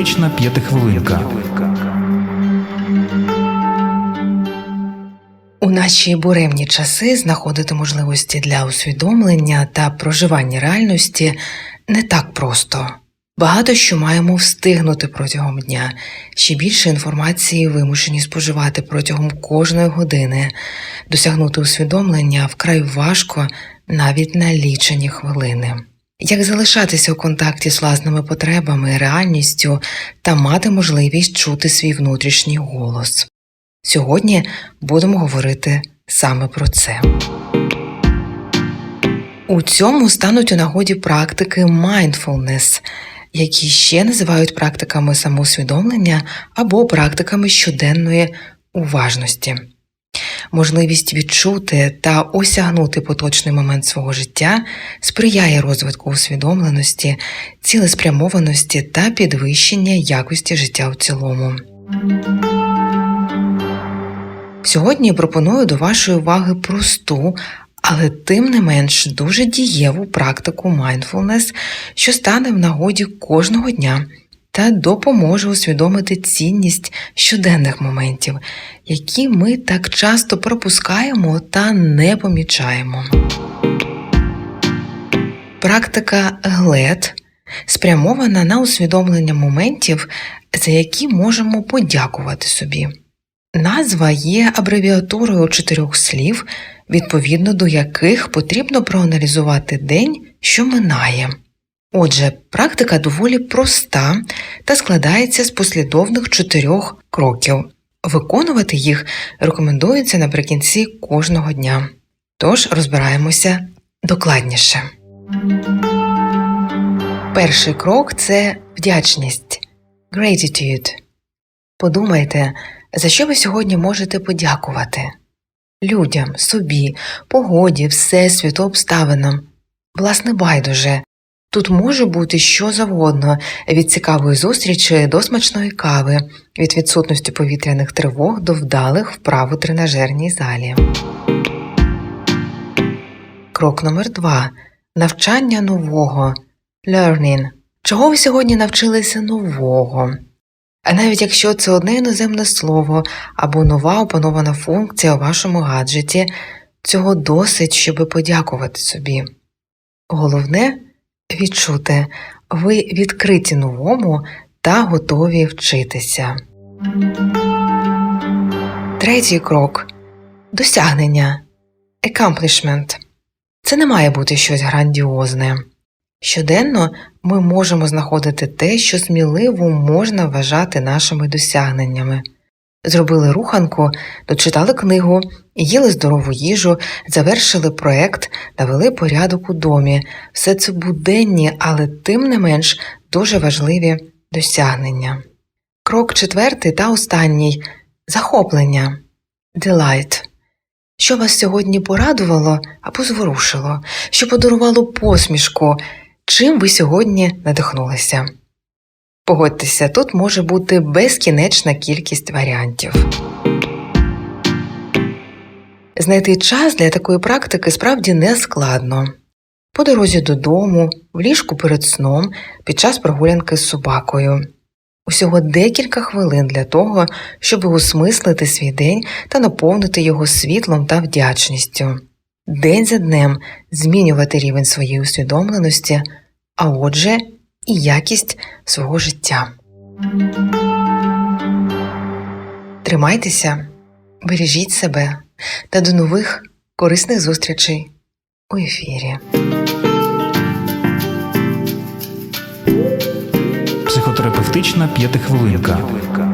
Психотерапевтична п'ятихвилинка. У наші буремні часи знаходити можливості для усвідомлення та проживання реальності не так просто. Багато що маємо встигнути протягом дня, ще більше інформації вимушені споживати протягом кожної години. Досягнути усвідомлення вкрай важко навіть на лічені хвилини. Як залишатися у контакті з власними потребами, реальністю та мати можливість чути свій внутрішній голос. Сьогодні будемо говорити саме про це. У цьому стануть у нагоді практики mindfulness, які ще називають практиками самоусвідомлення або практиками щоденної уважності. Можливість відчути та осягнути поточний момент свого життя сприяє розвитку усвідомленості, цілеспрямованості та підвищення якості життя в цілому. Сьогодні пропоную до вашої уваги просту, але тим не менш дуже дієву практику mindfulness, що стане в нагоді кожного дня та допоможе усвідомити цінність щоденних моментів, які ми так часто пропускаємо та не помічаємо. Практика ГЛЕД спрямована на усвідомлення моментів, за які можемо подякувати собі. Назва є абревіатурою чотирьох слів, відповідно до яких потрібно проаналізувати день, що минає. Отже, практика доволі проста та складається з послідовних чотирьох кроків. Виконувати їх рекомендується наприкінці кожного дня. Тож розбираємося докладніше. Перший крок це вдячність gratitude. Подумайте, за що ви сьогодні можете подякувати людям, собі, погоді, всесвіту, обставинам. Власне, байдуже. Тут може бути що завгодно від цікавої зустрічі до смачної кави, від відсутності повітряних тривог до вдалих вправ у тренажерній залі. Крок номер два навчання нового learning. Чого ви сьогодні навчилися нового? А навіть якщо це одне іноземне слово або нова опанована функція у вашому гаджеті, цього досить, щоби подякувати собі. Головне відчути, ви відкриті новому та готові вчитися. Третій крок досягнення accomplishment. Це не має бути щось грандіозне. Щоденно ми можемо знаходити те, що сміливо можна вважати нашими досягненнями. Зробили руханку, дочитали книгу, їли здорову їжу, завершили проект, навели порядок у домі. Все це буденні, але тим не менш дуже важливі досягнення. Крок четвертий та останній захоплення delight. Що вас сьогодні порадувало або зворушило, що подарувало посмішку, чим ви сьогодні надихнулися. Погодьтеся, тут може бути безкінечна кількість варіантів. Знайти час для такої практики справді не складно. По дорозі додому, в ліжку перед сном, під час прогулянки з собакою. Усього декілька хвилин для того, щоб осмислити свій день та наповнити його світлом та вдячністю. День за днем змінювати рівень своєї усвідомленості, а отже, і якість свого життя. Тримайтеся, бережіть себе та до нових корисних зустрічей у ефірі. Психотерапевтична п'ятихвилинка.